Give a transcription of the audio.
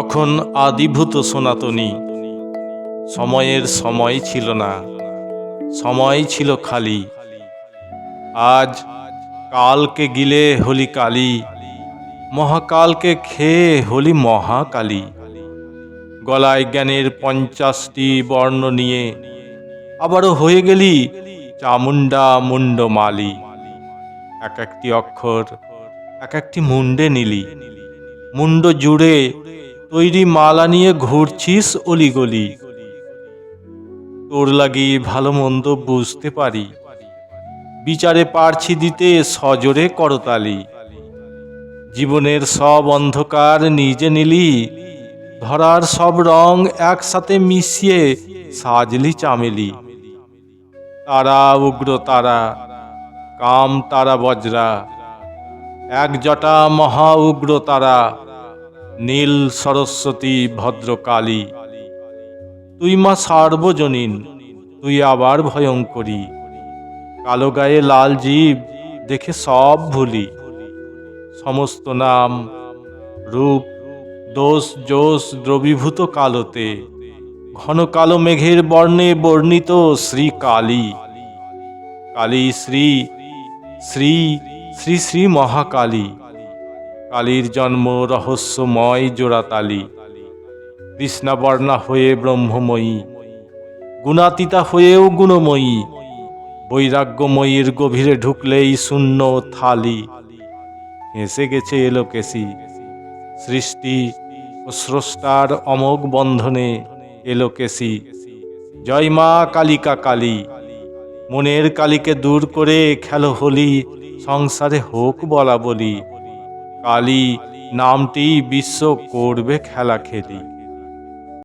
তখন আদিভূত সনাতনী। সময়ের সময় ছিল না। সময় ছিল খালি। আজ কালকে গিলে হলি কালী। মহাকালকে খেয়ে হলি মহাকালী। গলায় জ্ঞানের পঞ্চাশটি বর্ণ নিয়ে আবারও হয়ে গেলি চামুন্ডা মুন্ড মালি। এক একটি অক্ষর, এক একটি মুন্ডে নিলি। মুন্ড জুড়ে তৈরি মালা নিয়ে ঘুরছিস অলিগলি। তোর লাগি ভালো মন্দ বুঝতে পারি। বিচারে পারছি দিতে সজোরে করতালি। জীবনের সব অন্ধকার নিজে নিলি। ধরার সব রং একসাথে মিশিয়ে সাজলি চামেলি। তারা উগ্র তারা, কাম তারা বজ্রা। এক জটা মহা উগ্র তারা। নীল সরস্বতী ভদ্রকালী, তুই মা সার্বজনীন, তুই আবার ভয়ঙ্করী। কালো গায়ে লাল জীব, দেখে সব ভুলি। সমস্ত নাম, রূপ, দোষ জোষ দ্রবীভূত কালোতে, ঘন কালো মেঘের বর্ণে বর্ণিত শ্রী কালী কালী শ্রী শ্রী শ্রী শ্রী মহাকালী। কালীর জন্ম, রহস্যময় জোড়াতালি। কৃষ্ণাবর্ণা হয়ে ব্রহ্মময়ী। গুণাতীতা হয়েও গুণময়ী। বৈরাগ্যময়ীর গভীরে ঢুকলেই শূন্য থালি। হেসে গেছে এলোকেশি সৃষ্টি ও স্রষ্টার অমোঘ বন্ধনে এলোকেশি জয় মা কালিকা কালী। মনের কালীকে দূর করে খেলো হলি। সংসারে হোক বলা বলি। কালী নামটি বিশ্ব করবে খেলা খেলি